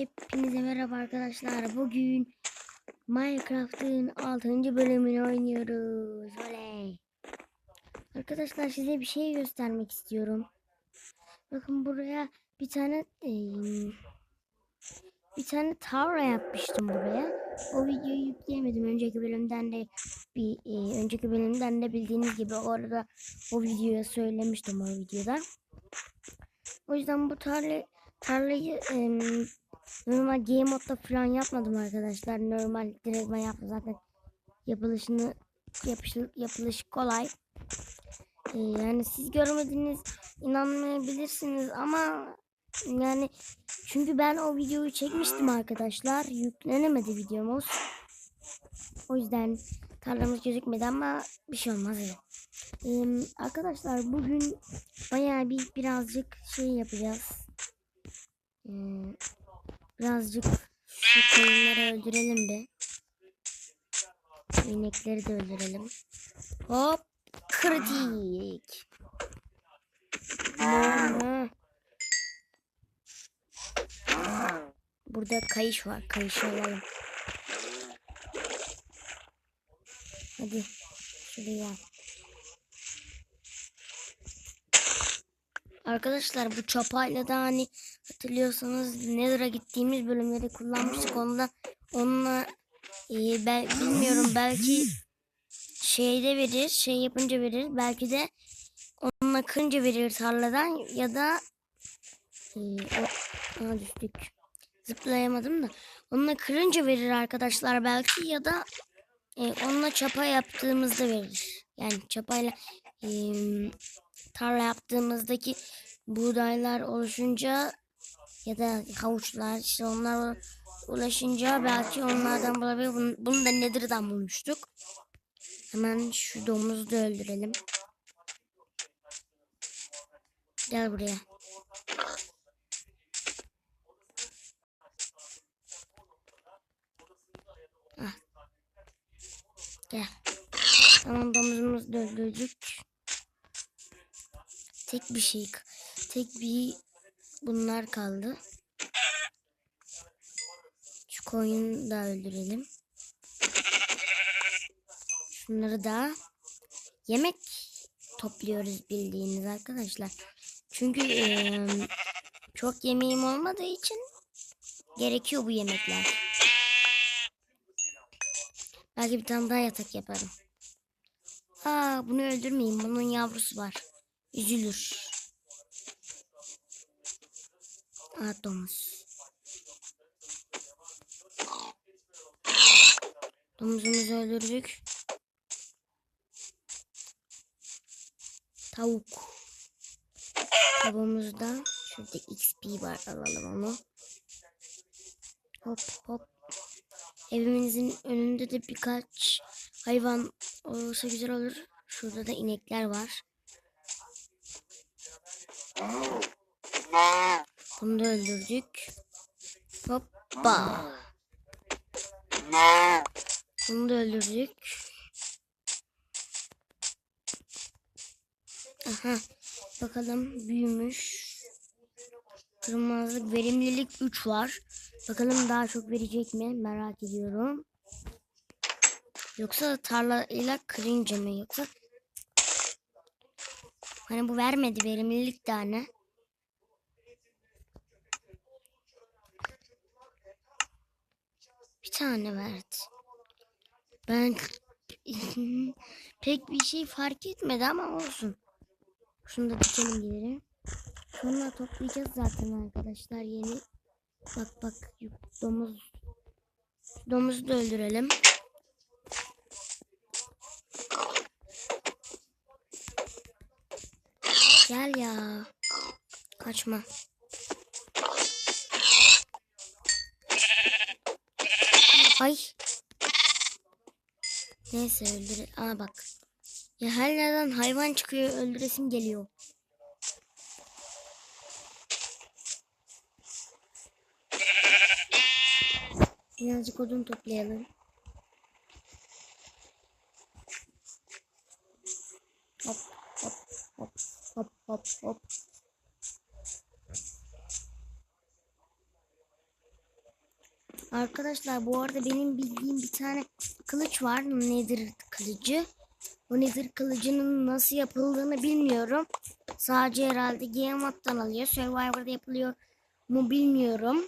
Hepinize merhaba arkadaşlar. Bugün Minecraft'ın 6. bölümünü oynuyoruz. Oley. Arkadaşlar size bir şey göstermek istiyorum. Bakın buraya bir tane bir tane tavra yapmıştım buraya. O videoyu yükleyemedim. Önceki bölümden de bir önceki bölümden de bildiğiniz gibi orada o videoya söylemiştim o videoda. O yüzden bu tarla tarlayı Normal game modda falan yapmadım arkadaşlar. Normal direktman yaptım zaten. Yapılışını yapışı, yapılış kolay. Ee, yani siz görmediniz inanmayabilirsiniz ama yani çünkü ben o videoyu çekmiştim arkadaşlar. Yüklenemedi videomuz. O yüzden tarlamız gözükmedi ama bir şey olmaz. öyle. Ee, arkadaşlar bugün bayağı bir birazcık şey yapacağız. Ee, Birazcık şu koyunları öldürelim. Şu inekleri de öldürelim. Hop. Kritik. Burada kayış var. Kayışı alalım. Hadi. Şuraya. Arkadaşlar bu çapayla da hani hatırlıyorsanız Nether'a gittiğimiz bölümleri kullanmıştık. Onunla onunla e, ben bilmiyorum belki şeyde verir, şey yapınca verir. Belki de onunla kırınca verir tarladan ya da e, o, düştük. Zıplayamadım da. Onunla kırınca verir arkadaşlar belki ya da e, onunla çapa yaptığımızda verir. Yani çapayla e, tarla yaptığımızdaki buğdaylar oluşunca ya da havuçlar işte onlar ulaşınca belki onlardan bulabilir. Bunu, bunu da Nether'dan bulmuştuk. Hemen şu domuzu da öldürelim. Gel buraya. Ah. Gel. Tamam domuzumuzu da öldürdük. Tek bir şey, tek bir bunlar kaldı. Şu koyunu da öldürelim. Şunları da yemek topluyoruz bildiğiniz arkadaşlar. Çünkü eee, çok yemeğim olmadığı için gerekiyor bu yemekler. Belki bir tane daha yatak yaparım. Aa bunu öldürmeyeyim. Bunun yavrusu var. Üzülür. Aa domuz. Domuzumuzu öldürdük. Tavuk. Tavuğumuzda şurada XP var alalım onu. Hop hop. Evimizin önünde de birkaç hayvan olursa güzel olur. Şurada da inekler var. Bunu da öldürdük. Hoppa. Bunu da öldürdük. Aha. Bakalım büyümüş. Kırmızılık verimlilik 3 var. Bakalım daha çok verecek mi? Merak ediyorum. Yoksa tarlayla kırınca mı? Yoksa Hani bu vermedi verimlilik tane. Bir tane verdi. Ben pek bir şey fark etmedi ama olsun. Şunu da dikelim geri. Şununla toplayacağız zaten arkadaşlar yeni. Bak bak domuz. Domuzu da öldürelim. Gel ya. Kaçma. Ay. Neyse öldür. Aa bak. Ya her yerden hayvan çıkıyor öldüresim geliyor. Birazcık odun toplayalım. Hop hop hop hop hop hop. Arkadaşlar bu arada benim bildiğim bir tane kılıç var. Nedir kılıcı? O nedir kılıcının nasıl yapıldığını bilmiyorum. Sadece herhalde Mode'dan alıyor. Survivor'da yapılıyor mu bilmiyorum.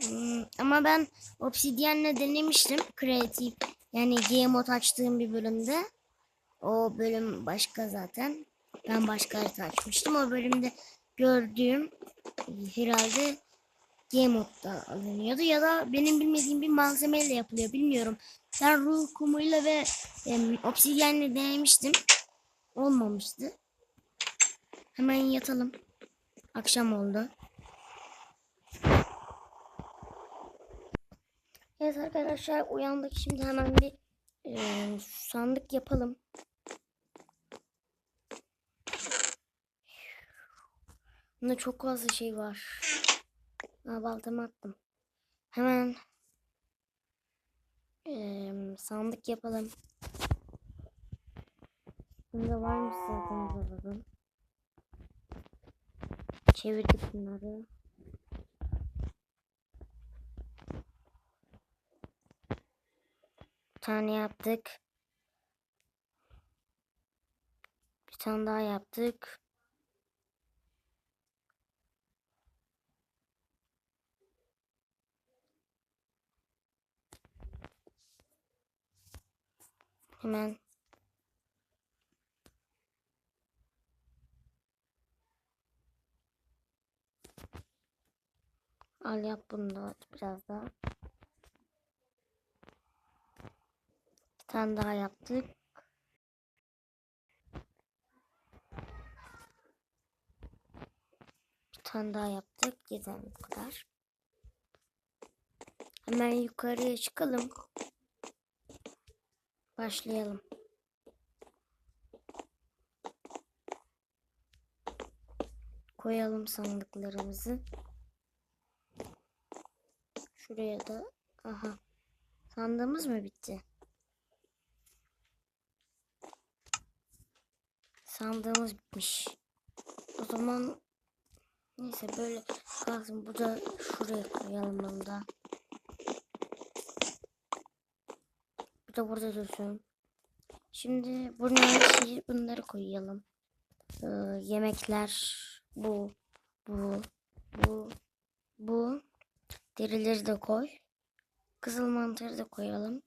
Hmm, ama ben Obsidian'le denemiştim. Creative yani Game Mode açtığım bir bölümde. O bölüm başka zaten. Ben başka harita açmıştım. O bölümde gördüğüm herhalde Game Mode'da alınıyordu ya da benim bilmediğim bir malzemeyle yapılıyor bilmiyorum. Ben ruh kumuyla ve e, obsidyenle denemiştim. Olmamıştı. Hemen yatalım. Akşam oldu. Evet arkadaşlar uyandık. Şimdi hemen bir e, sandık yapalım. Bunda çok fazla şey var. Ha, baltamı attım. Hemen eee, sandık yapalım. Bunda varmış zaten bulalım. Çevirdik bunları. Bir tane yaptık. Bir tane daha yaptık. Hemen al yap bunu da biraz daha. Bir tane daha yaptık. Bir tane daha yaptık. Yeter bu kadar. Hemen yukarıya çıkalım. Başlayalım. Koyalım sandıklarımızı. Şuraya da aha. Sandığımız mı bitti? Sandığımız bitmiş. O zaman neyse böyle kalsın. Bu da şuraya koyalım bunu da. Bu da burada dursun. Şimdi buraya şey bunları koyalım. Ee, yemekler bu, bu, bu, bu. Derileri de koy. Kızıl mantarı da koyalım.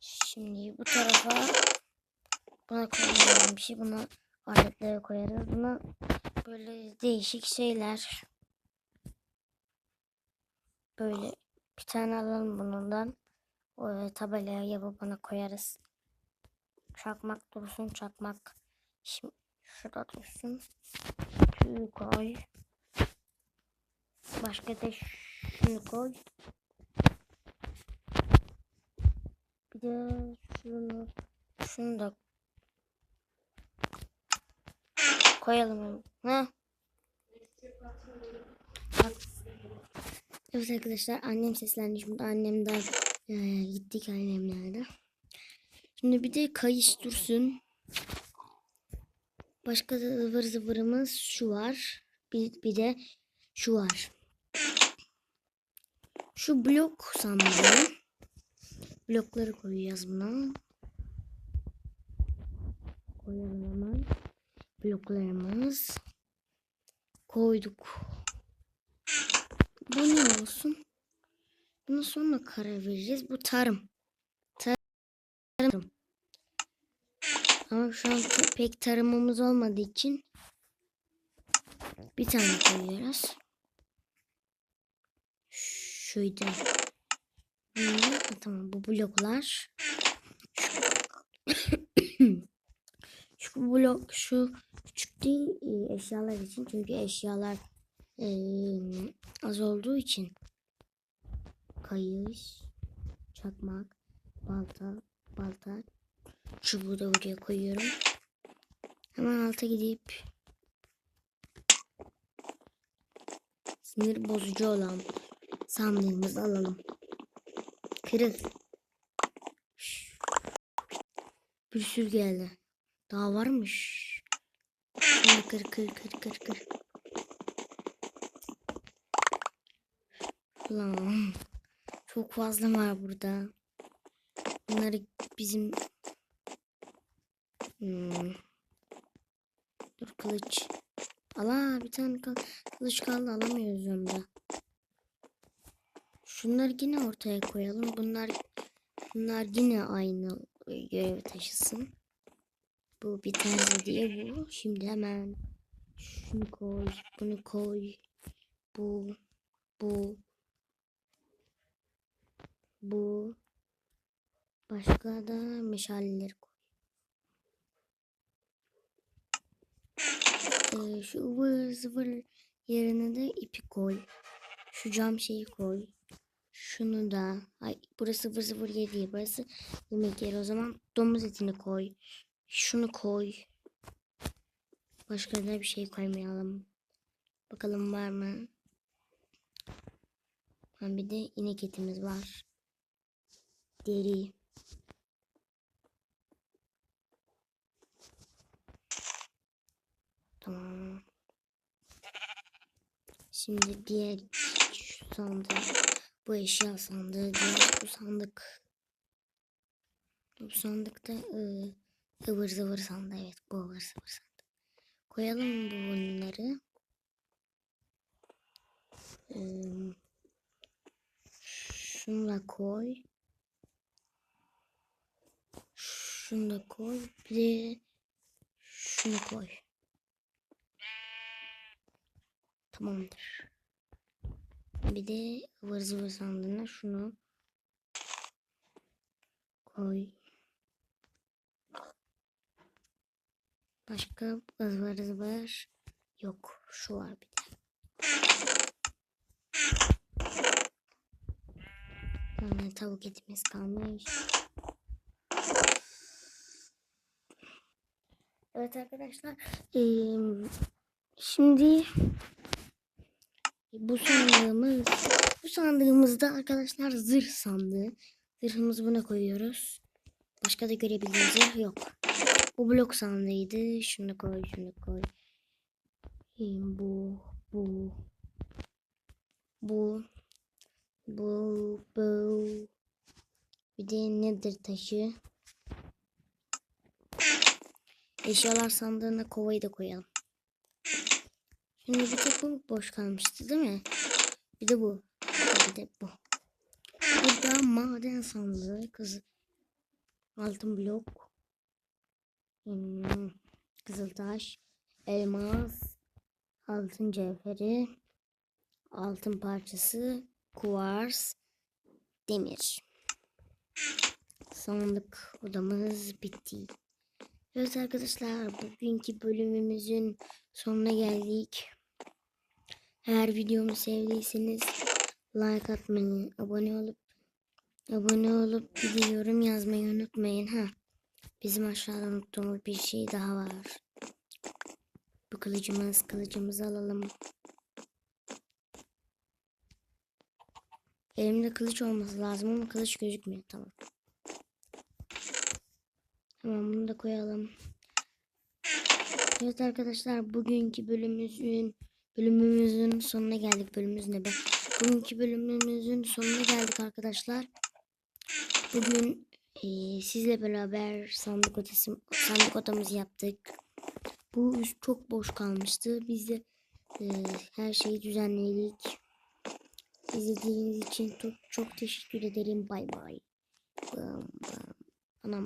Şimdi bu tarafa buna koyalım bir şey. Buna aletlere koyarız. Buna böyle değişik şeyler. Böyle bir tane alalım bundan. O tabelaya yapıp bana koyarız. Çakmak dursun çakmak. Şimdi şurada dursun. Şunu koy. Başka da şunu koy. Bir de şunu şunu da koyalım. Ha? Bak. Evet arkadaşlar annem seslendi. Şimdi annemden e, gittik annemlerde. Şimdi bir de kayış dursun. Başka da ıvır zıvırımız şu var. Bir, bir de şu var. Şu blok sandığı. Blokları koyacağız buna. Koyalım hemen. Bloklarımız. Koyduk. Bu ne olsun? Buna sonra karar vereceğiz. Bu tarım. Tarım. Ama şu an pek tarımımız olmadığı için bir tane koyuyoruz. Şuydu. Tamam bu bloklar. şu blok şu küçük değil eşyalar için çünkü eşyalar e, az olduğu için kayış, çakmak, balta, balta, çubuğu da buraya koyuyorum. Hemen alta gidip sinir bozucu olan sandığımızı alalım. Kırık. Bir sürü geldi. Daha varmış. Şunu kır kır kır kır kır. Lan. Çok fazla var burada. Bunları bizim Hmm. Dur kılıç. Ala bir tane kal kılıç kaldı alamıyoruz onu da. Şunları yine ortaya koyalım. Bunlar bunlar yine aynı görevi taşısın. Bu bir tane diye bu. Şimdi hemen şunu koy, bunu koy. Bu, bu, bu. Başka da meşaleleri koy. Ee, şu ıvır zıvır yerine de ipi koy. Şu cam şeyi koy. Şunu da. Ay burası ıvır zıvır yeri değil. Burası yemek yeri. O zaman domuz etini koy. Şunu koy. Başka da bir şey koymayalım. Bakalım var mı? Ha, bir de inek etimiz var. Deri. Tamam. Şimdi diğer sandık. Bu eşya sandığı. Diğer bu sandık. Bu sandıkta ıı, ıvır zıvır sandığı. Evet bu ıvır zıvır sandığı. Koyalım bunları. Ee, şunu da koy. Şunu da koy. Bir de şunu koy. Tamamdır. Bir de ıvır zıvır sandığına şunu koy. Başka ıvır zıvır yok. Şu var bir de. Yani tavuk etimiz kalmış. Evet arkadaşlar. eee, şimdi bu sandığımız bu sandığımızda arkadaşlar zırh sandığı. Zırhımızı buna koyuyoruz. Başka da görebildiğiniz zırh yok. Bu blok sandığıydı. Şunu koy, şunu koy. Eee, Bu, bu, bu, bu, bu. Bir de nedir taşı? Eşyalar sandığına kovayı da koyalım. Şimdi bir tek bu boş kalmıştı değil mi? Bir de bu. Bir de bu. Burada maden sandığı. Kız altın blok. Hmm, Kızıltaş. Elmas. Altın cevheri. Altın parçası. Kuvars. Demir. Sandık odamız bitti. Evet arkadaşlar bugünkü bölümümüzün sonuna geldik. Eğer videomu sevdiyseniz like atmayı, abone olup abone olup bir yorum yazmayı unutmayın ha. Bizim aşağıda unuttuğumuz bir şey daha var. Bu kılıcımız, kılıcımızı alalım. Elimde kılıç olması lazım ama kılıç gözükmüyor. Tamam. Tamam bunu da koyalım. Evet arkadaşlar bugünkü bölümümüzün bölümümüzün sonuna geldik. Bölümümüz ne be? Bugünkü bölümümüzün sonuna geldik arkadaşlar. Bugün eee, sizle beraber sandık odası sandık odamızı yaptık. Bu üst çok boş kalmıştı. Biz de eee, her şeyi düzenledik. İzlediğiniz için çok çok teşekkür ederim. Bay bay. Anam.